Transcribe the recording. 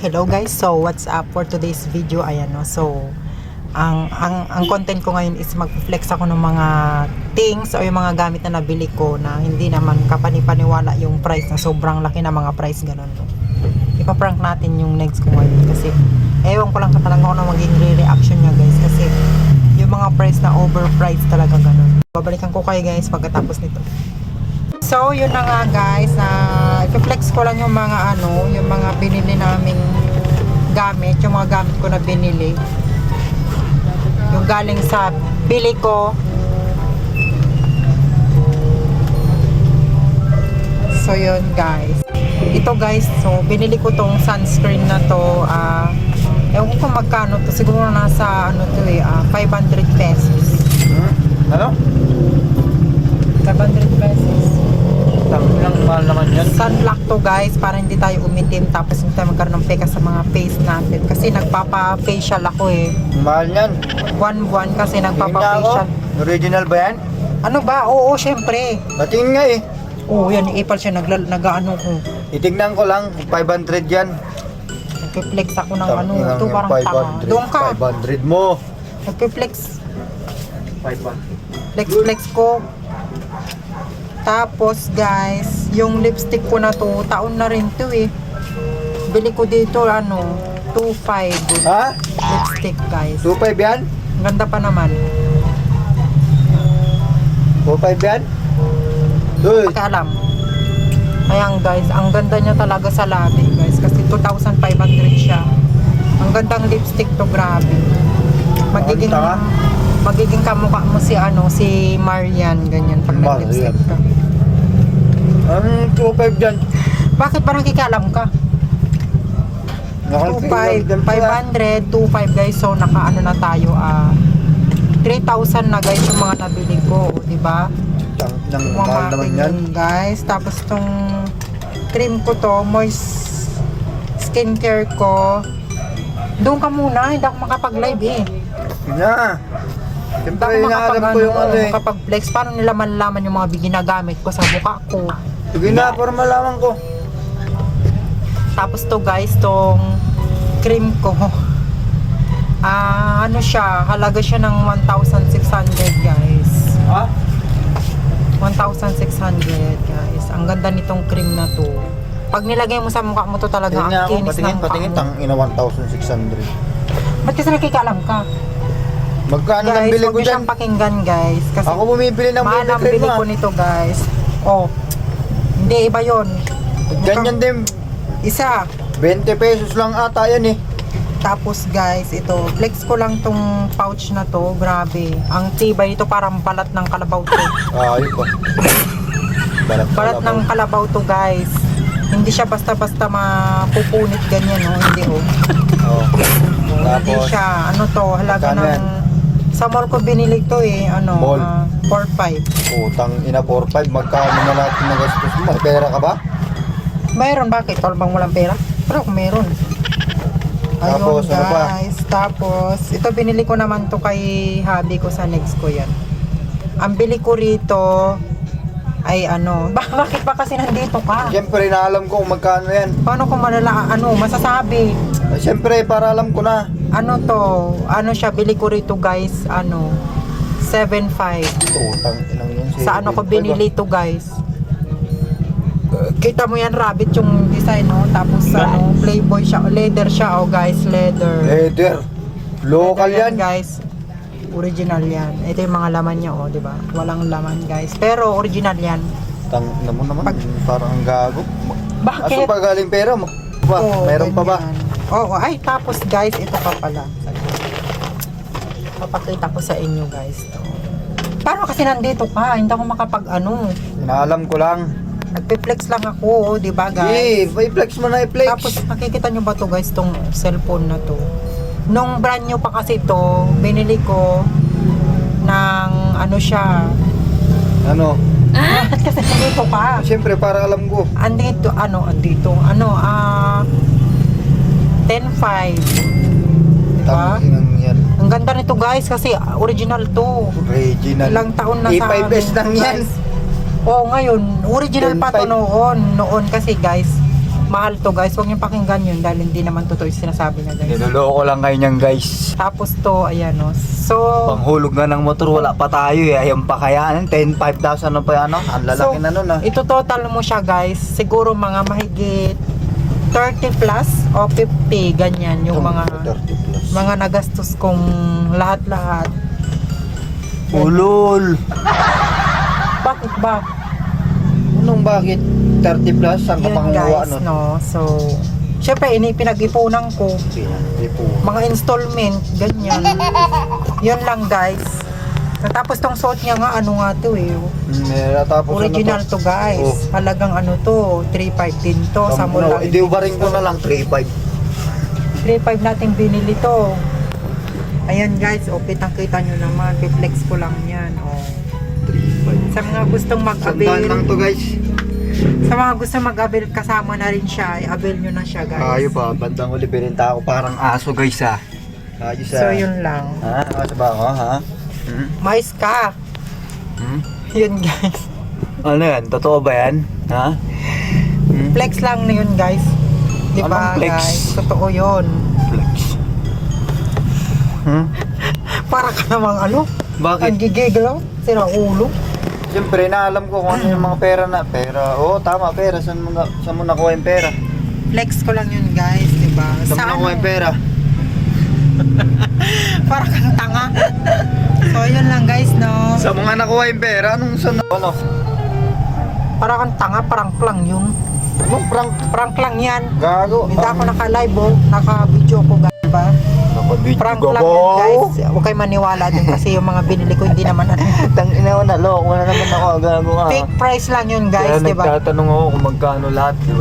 Hello guys, so what's up for today's video? Ayan no, so ang, ang, ang content ko ngayon is mag-flex ako ng mga things o yung mga gamit na nabili ko na hindi naman kapanipaniwala yung price na sobrang laki na mga price ganun no. Ipaprank natin yung next ko ngayon kasi ewan ko lang talaga kung ano magiging re-reaction niya guys kasi yung mga price na overpriced talaga ganun. Babalikan ko kayo guys pagkatapos nito. So, yun na nga guys, na i-flex ko lang yung mga ano, yung mga binili naming gamit, yung mga gamit ko na binili. Yung galing sa bili ko. So, yun guys. Ito guys, so binili ko tong sunscreen na to, ah, ewan ko kung magkano to, siguro nasa ano to eh, ah, 500 pesos. Hmm? Ano? 500 pesos. Lang mahal naman yan. sunblock to guys para hindi tayo umitim tapos hindi tayo magkaroon ng peka sa mga face natin kasi nagpapa-facial ako eh Mahal yan. one buwan kasi nagpapa-facial Original ba yan? ano ba? oo syempre Patingin nga eh. oo yan ipal siya nag, nag-ano ko Itignan ko lang. 500 yan. nagpe-flex ako ng ano Tang- ito parang tama doon ka 500 mo. nagpe-flex 500. flex flex ko tapos guys yung lipstick ko na to taon na rin to eh bili ko dito ano 2.5 Ha? lipstick guys 2.5 yan? Ganda pa naman. 2.5 yan? Uy. Pakialam. Ayan guys, ang ganda niya talaga sa labi guys. Kasi 2,500 siya. Ang gandang lipstick to, grabe. Magiging, Ang. Magiging kamukha mo si ano, si Marian, ganyan, pag nag-lipstick ka. Ang 2.5 yan? Bakit parang kikalam ka? 2,500, 500, 2,500 guys. So, naka ano na tayo, ah, 3,000 na guys yung mga nabili ko, di ba? Mga mahal naman yan. guys. Tapos tong cream ko to, moist skincare ko. Doon ka muna, hindi ako makapag-live eh. Yun na. Siyempre, ako inaalam ko yung ano eh. makapag-flex. Paano nila manlaman yung mga ginagamit ko sa mukha ko. Sige na, para malaman ko. Tapos to guys, tong cream ko. Ah, ano siya, halaga siya ng 1,600 guys. Ha? 1,600 guys. Ang ganda nitong cream na to. Pag nilagay mo sa mukha mo to talaga, Tingnan ang ako, kinis patingin, ng mukha patingin, mo. tang ina 1,600. Ba't kasi nakikaalam ka? Magkano guys, bili huwag ko dyan? pakinggan guys. Kasi Ako bumibili ng mahal ang bili ko nito guys. Oh, hindi iba yon. Ganyan din, Isa. 20 pesos lang ata yan eh. Tapos guys, ito, flex ko lang tong pouch na to. Grabe. Ang tibay nito parang balat ng kalabaw to. Ah, ayun pa. Balat, balat ng kalabaw to guys. Hindi siya basta-basta mapupunit ganyan, no? Hindi oh. Oh. Hindi Tapos, siya, ano to, halaga ng... yan? Sa mall ko binili to eh, ano, Mall? ah, 4-5. utang ina 4-5, magkano na lahat ng nagastos mo? May pera ka ba? Mayroon, bakit? Tol bang walang pera? Pero kung meron. Ayun Tapos, ano pa? guys, tapos, ito binili ko naman to kay hubby ko sa next ko yan. Ang bili ko rito, ay ano, ba- bakit ba kasi nandito ka? Siyempre, naalam ko kung magkano yan. Paano ko malala, ano, masasabi? Siyempre, para alam ko na. Ano to, ano siya, bili ko rito guys, ano, 7.5. Utang inang yun. Sa ano ko 7.5 binili to guys. Kita mo yan rabbit yung design no. Tapos ano, playboy siya, leather siya oh guys, leather. Leather. Local Leather yan. guys. Original yan. Ito yung mga laman niya oh, 'di ba? Walang laman guys. Pero original yan. Tang na mo naman, Pag- parang ang gago. Bakit? Aso pa galing pera mo? Ba, Oo, meron pa ba? ganyan. Oo, ay tapos guys, ito pa pala. Papakita ko sa inyo guys to. Paano kasi nandito ka? Hindi ako makapag ano. Inaalam ko lang. Nagpe-flex lang ako, oh, 'di ba guys? Eh, i-flex mo na i-flex. Tapos nakikita nyo ba to guys, tong cellphone na to? Nung brand new pa kasi to, binili ko ng ano siya. ano? Bakit kasi nandito ka? Siyempre, para alam ko. Andito, ano, andito, ano, ah, 10.5. Diba? Yan. Ang ganda nito guys, kasi original to. Original. Ilang taon na sa A5S amin, lang yan. guys. Oo, ngayon, original pa to 10.5. noon. Noon kasi guys, mahal to guys. Huwag niyo pakinggan yun dahil hindi naman totoo yung sinasabi niya guys. Niloloko lang kayo niyan guys. Tapos to, ayan o. So, Panghulog nga ng motor, wala pa tayo eh. Ayun pa kaya, 10, 5,000 na pa yan, ano? Ang lalaki So, na nun ah. ito total mo siya guys. Siguro mga mahigit 30 plus o 50 ganyan yung mga 30 plus. mga nagastos kong lahat-lahat. Ulol! Bakit ba? Anong bakit? 30 plus? Ka Yun guys, nun? no. So, syempre ini pinag-ipunan ko mga installment, ganyan. Yun lang guys. Tapos tong suot niya nga, ano nga to eh. Hmm, eh, Tapos Original ano to guys. Oh. Halagang ano to, 3.5 din to. Sa mall no, lang. Hindi ba rin ko na lang 3.5. 3.5 natin binili to. Ayan guys, o kitang kita nyo naman. Piplex ko lang yan. O. 3.5. Sa mga gustong Sandaan mag-avail, lang to guys. sa mga gustong mag-avail, kasama na rin siya. I-avail nyo na siya guys. Ayo pa, bandang uli bininta ako parang Aso guys ah. ayos So yun lang. Ha? Asa ba ako, ha? Hmm? Mais ka. Hmm? Yun guys. Ano yan? Totoo ba yan? Ha? Hmm? Flex lang na yun guys. Di ba flex? guys? Totoo yun. Flex. Hmm? Para ka namang ano? Bakit? Ang gigigil lang. Sira ulo. Siyempre, naalam ko kung ano yung mga pera na. Pera, oo, tama, pera. Saan mo, na- saan mo nakuha yung pera? Flex ko lang yun guys. Di ba? Saan mo nakuha yung pera? Para kang tanga. So yun lang guys no. Saan mo nga nakuha yung pera? Anong na? Ano? Para kang tanga, prank lang yun. Anong prank? Prank lang yan. Gago. Hindi ako naka-live oh. Naka-video ko guys. Diba? Nakabidyo Prank ka lang ba? yan guys. Huwag kayo maniwala dun kasi yung mga binili ko hindi naman ano. Tang ina mo na loko na naman ako gago ka. Fake price lang yun Kaya guys, diba? di ba? nagtatanong ako kung magkano lahat, di ba?